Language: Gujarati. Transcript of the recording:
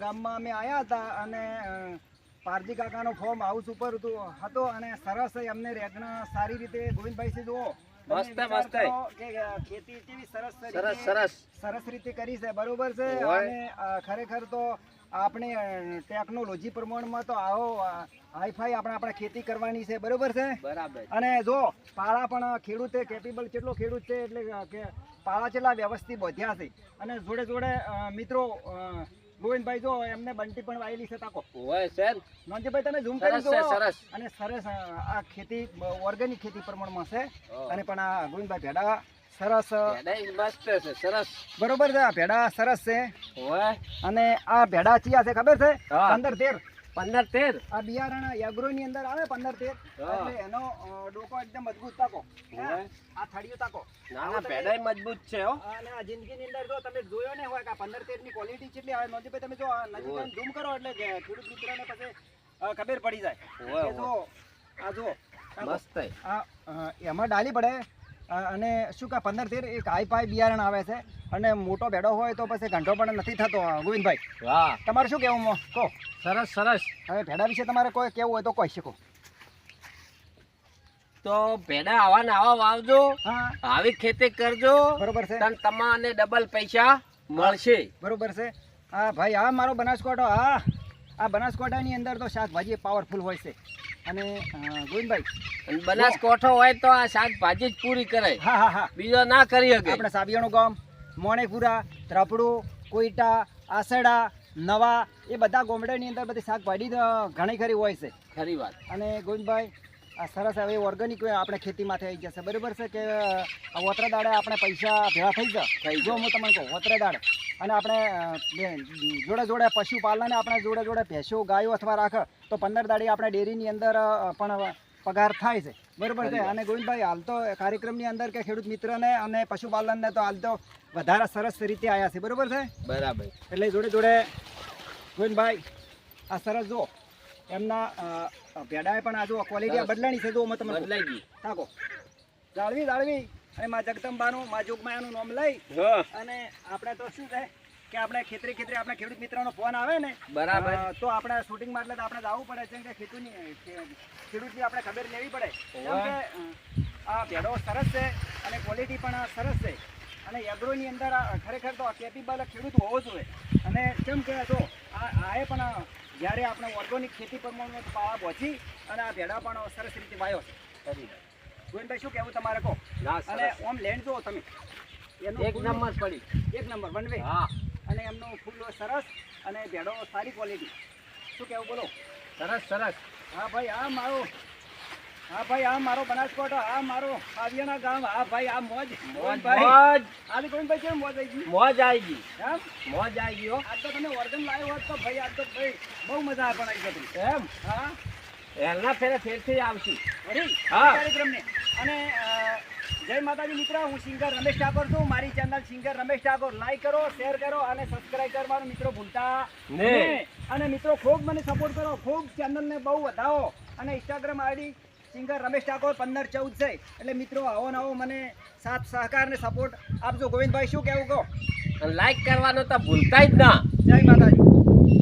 ગામમાં અમે આવ્યા હતા અને પારજી કાકાનો ફોર્મ હાઉસ ઉપર હતો અને સરસ એમને રેગણા સારી રીતે ગોવિંદભાઈ જુઓ. મસ્ત, મસ્ત. કરો કે અ, ખેતી કેવી સરસ સરસ સરસ. સરસ રીતે કરી છે બરોબર છે? અને ખરેખર તો આપણે ટેકનોલોજી પ્રમાણમાં તો આવો હાઈફાઈ આપણે આપણે ખેતી કરવાની છે બરોબર છે? બરાબર. અને જો પાળા પણ ખેડૂતે કેપેબલ કેટલો ખેડૂત છે એટલે કે પાળા કેટલા વ્યવસ્થિત બધ્યા છે. અને જોડે જોડે મિત્રો ગોવિંદભાઈ જો એમને બંટી પણ વાયેલી છે તાકો. હોય છે ને? તમે ઝૂમ સરસ કરી છે સરસ. અને સરસ આ ખેતી ઓર્ગેનિક ખેતી પ્રમાણમાં છે. અને પણ આ ગોવિંદભાઈ ભેડા સરસ મસ્ત છે સરસ. બરોબર છે આ ભેડા સરસ છે. હોય અને આ ભેડા ચિયા છે ખબર છે? હા. પંદર તેર. પંદર તેર. આ બિયારણ એગ્રો ની અંદર આવે પંદર તેર. એટલે એનો ડોકો એકદમ મજબૂત તાકો. આ થળિયું તાકો. ના ના ભેડાઈ મજબૂત છે હો. અને આ જિંદગીની અંદર જો તમે જોયો ને હોય કે પંદર તેરની ક્વોલિટી કેટલી આવે નોંધીભાઈ તમે જો નજીક. ઝૂમ કરો એટલે કે મિત્ર ને પછી ખબર પડી જાય. જો આ જો. મસ્ત આ એમાં ડાલી પડે. અને શું કે પંદર તેર એક હાઈ પાઈ બિયારણ આવે છે. અને મોટો ભેડો હોય તો પછી ઘંટો પણ નથી થતો ગોવિંદભાઈ. વાહ. તમારે શું કહેવું કહો. સરસ સરસ. હવે ભેડા વિશે તમારે કોઈ કેવું હોય તો કહી શકો. તો ભેડા આવા ને આવા વાવજો હા. આવી ખેતી કરજો બરોબર છે. તને તમાને ડબલ પૈસા મળશે. બરોબર છે. હા ભાઈ આ મારો બનાસકાંઠો હા આ બનાસકાંઠાની અંદર તો શાકભાજી પાવરફુલ હોય છે. અને ગોવિંદભાઈ બનાસકાંઠો હોય તો આ શાકભાજી જ પૂરી કરે હા હા હા. બીજો ના કરી શકે. આપણે સાબિયાનું ગામ મોણેપુરા ત્રપડું કોઈટા આસડા નવા એ બધા ગોમડાની અંદર બધી શાકભાજી ઘણી ખરી હોય છે. ખરી વાત. અને ગોવિંદભાઈ આ સરસ હવે ઓર્ગેનિક આપણે ખેતીમાંથી આવી જશે બરાબર છે કે વોતરા દાડે આપણે પૈસા ભેગા થઈ થઈ જાય જો હું તમને કહું વોતરા દાડે. અને આપણે જોડે જોડે પશુપાલન આપણે જોડે જોડે ભેંસો ગાયો અથવા રાખે તો પંદર દાડી આપણે ડેરીની અંદર પણ પગાર થાય છે. બરોબર છે? અને ગોવિંદભાઈ હાલ તો કાર્યક્રમની અંદર કે ખેડૂત મિત્રને અને પશુપાલનને તો હાલ તો વધારે સરસ રીતે આવ્યા છે. બરોબર છે? બરાબર. એટલે જોડે જોડે ગોવિંદભાઈ આ સરસ જો એમના ભેડાએ પણ આ જુઓ ક્વોલિટી. બદલાણી છે. જુઓ મેં તમને બદલાઈ ગઈ થાકો જાળવી જાળવી. અને માં જગદંબાનું માં જોગમાયાનું નામ લઈ અને આપણે તો શું છે? કે આપણે ખેતરી ખેતરી આપણે ખેડૂત મિત્રનો ફોન આવે ને બરાબર. તો આપણે શૂટિંગ માટે તો આપણે જવું પડે છે કે ખેડૂતની ખેડૂતની આપણે ખબર લેવી પડે. કેમ કે આ ભેડો સરસ છે અને ક્વોલિટી પણ સરસ છે. અને એગ્રોની અંદર ખરેખર તો કેપેબલ ખેડૂત હોવો જોઈએ. અને કેમ કે જો આ આ એ પણ જ્યારે આપણે ઓર્ગોનિક ખેતી પ્રમાણમાં પાવા પહોંચી અને આ ભેડા પણ સરસ રીતે વાયો છે. ગોવિંદભાઈ શું કહેવું તમારે કહો? ના અને ઓમ લેન્ડ જુઓ તમે. એક નંબર પડી. એક નંબર વન વે હા. અને એમનો ફૂલ સરસ અને ભેડો સારી ક્વોલિટી શું કહેવું બોલો? સરસ સરસ. હા ભાઈ આ મારો હા ભાઈ આ મારો બનાસકોટ આ મારો આવિયાના ગામ હા ભાઈ આ મોજ. મોજ ભાઈ મોજ. ભાઈ ગોવિંદભાઈ કેમ મોજ આવી ગઈ? મોજ આવી ગઈ. એમ મોજ આવી ગઈ હો. આજ તો તમે ઓર્ગન લાવ્યો હોત તો ભાઈ આજ તો ભાઈ બહુ મજા પણ આવી જતી એમ? હા? એના ફેરે ફેરથી આવશું. વળી હા. કાર્યક્રમને. અને જય માતાજી મિત્ર હું સિંગર રમેશ ઠાકોર છું. મારી channel singer Ramesh Thakor. Like કરો શેર કરો અને સબસ્ક્રાઈબ કરવાનું મિત્રો ભૂલતા નહીં. અને મિત્રો ખૂબ મને સપોર્ટ કરો. ખૂબ ચેનલને બહુ વધાવો. અને Instagram ID singer Ramesh Thakor પંદર ચૌદ છે. એટલે મિત્રો આવો ને આવો મને સાથ સહકાર ને સપોર્ટ આપજો. ગોવિંદભાઈ શું કહેવું કહો? લાઈક કરવાનું તો ભૂલતા જ ના. જય માતાજી.